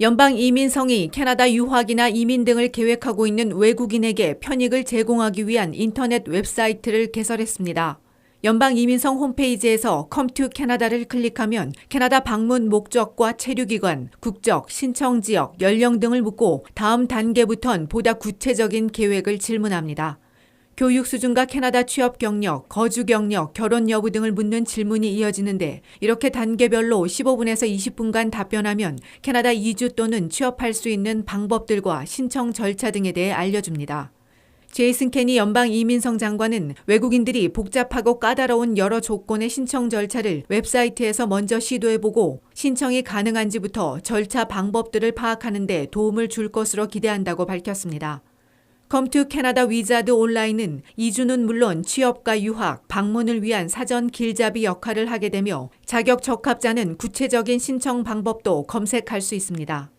연방 이민성이 캐나다 유학이나 이민 등을 계획하고 있는 외국인에게 편익을 제공하기 위한 인터넷 웹사이트를 개설했습니다. 연방 이민성 홈페이지에서 to Canada를 클릭하면 캐나다 방문 목적과 체류기간, 국적, 신청 지역, 연령 등을 묻고 다음 단계부턴 보다 구체적인 계획을 질문합니다. 교육 수준과 캐나다 취업 경력, 거주 경력, 결혼 여부 등을 묻는 질문이 이어지는데 이렇게 단계별로 15분에서 20분간 답변하면 캐나다 이주 또는 취업할 수 있는 방법들과 신청 절차 등에 대해 알려줍니다. 제이슨 케니 연방 이민성 장관은 외국인들이 복잡하고 까다로운 여러 조건의 신청 절차를 웹사이트에서 먼저 시도해보고 신청이 가능한지부터 절차 방법들을 파악하는 데 도움을 줄 것으로 기대한다고 밝혔습니다. 컴투 캐나다 위자드 온라인은 이주는 물론 취업과 유학, 방문을 위한 사전 길잡이 역할을 하게 되며 자격 적합자는 구체적인 신청 방법도 검색할 수 있습니다.